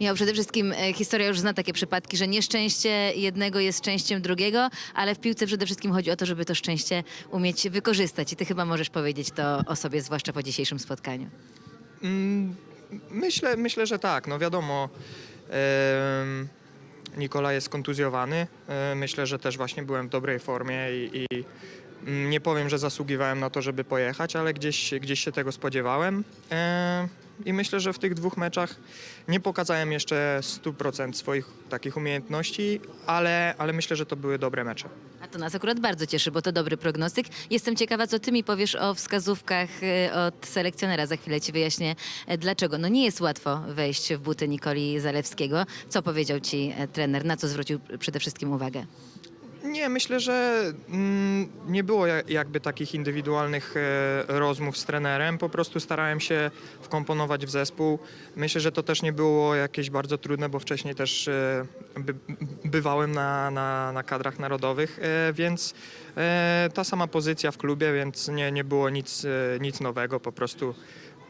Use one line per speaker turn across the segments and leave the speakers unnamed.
Miał przede wszystkim e, historia już zna takie przypadki, że nieszczęście jednego jest szczęściem drugiego, ale w piłce przede wszystkim chodzi o to, żeby to szczęście umieć wykorzystać. I ty chyba możesz powiedzieć to o sobie, zwłaszcza po dzisiejszym spotkaniu.
Mm, Myślę, myślę, że tak. No wiadomo, Nikola jest kontuzjowany. E, Myślę, że też właśnie byłem w dobrej formie i, i nie powiem, że zasługiwałem na to, żeby pojechać, ale gdzieś, gdzieś się tego spodziewałem. E, I myślę, że w tych dwóch meczach nie pokazałem jeszcze 100% swoich takich umiejętności, ale, ale myślę, że to były dobre mecze.
A to nas akurat bardzo cieszy, bo to dobry prognostyk. Jestem ciekawa, co ty mi powiesz o wskazówkach e, od selekcjonera. Za chwilę ci wyjaśnię e, dlaczego. No nie jest łatwo wejść w buty Nikoli Zalewskiego. Co powiedział ci trener? Na co zwrócił przede wszystkim uwagę?
Nie, myślę, że mm, nie było ja- jakby takich indywidualnych e, rozmów z trenerem. Po prostu starałem się wkomponować w zespół. Myślę, że to też nie było jakieś bardzo trudne, bo wcześniej też e, by, bywałem na, na, na kadrach narodowych, e, więc ta sama pozycja w klubie, więc nie, nie było nic, nic nowego. Po prostu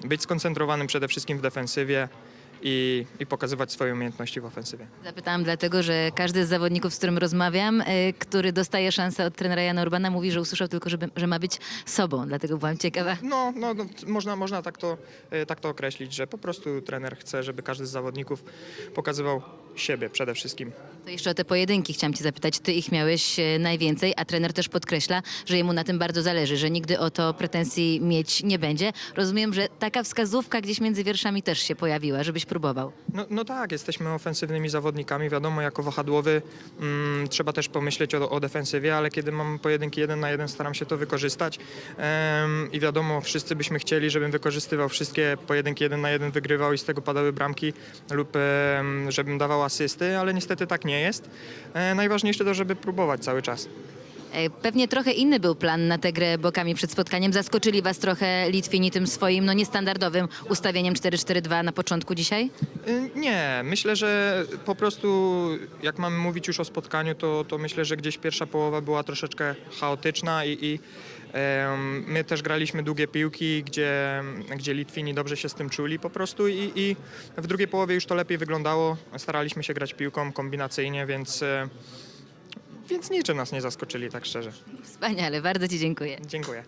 być skoncentrowanym przede wszystkim w defensywie i, i pokazywać swoje umiejętności w ofensywie.
Zapytałam dlatego, że każdy z zawodników, z którym rozmawiam, e, który dostaje szansę od trenera Jana Urbana, mówi, że usłyszał tylko, żeby, że ma być sobą. Dlatego byłam ciekawa.
No, no, no można, można tak, to, e, tak to określić, że po prostu trener chce, żeby każdy z zawodników pokazywał siebie przede wszystkim.
To jeszcze o te pojedynki chciałam cię zapytać. Ty ich miałeś e, najwięcej, a trener też podkreśla, że jemu na tym bardzo zależy, że nigdy o to pretensji mieć nie będzie. Rozumiem, że taka wskazówka gdzieś między wierszami też się pojawiła, żebyś próbował.
No, no tak, jesteśmy ofensywnymi zawodnikami. Wiadomo, jako wahadłowy mm, trzeba też pomyśleć o, o defensywie, ale kiedy mam pojedynki jeden na jeden, staram się to wykorzystać. I wiadomo, wszyscy byśmy chcieli, żebym wykorzystywał wszystkie pojedynki jeden na jeden, wygrywał i z tego padały bramki lub żebym dawał asysty, ale niestety tak nie jest. E, najważniejsze to, żeby próbować cały czas.
E, Pewnie trochę inny był plan na tę grę bokami przed spotkaniem. Zaskoczyli was trochę Litwini tym swoim no, niestandardowym ustawieniem 4-4-2 na początku dzisiaj?
Y, Nie, myślę, że po prostu jak mamy mówić już o spotkaniu, to, to myślę, że gdzieś pierwsza połowa była troszeczkę chaotyczna i, i em, my też graliśmy długie piłki, gdzie, gdzie Litwini dobrze się z tym czuli po prostu i, i w drugiej połowie już to lepiej wyglądało. Staraliśmy się grać piłką kombinacyjnie, więc, e, więc niczym nas nie zaskoczyli, tak szczerze.
Wspaniale, bardzo ci dziękuję.
Dziękuję.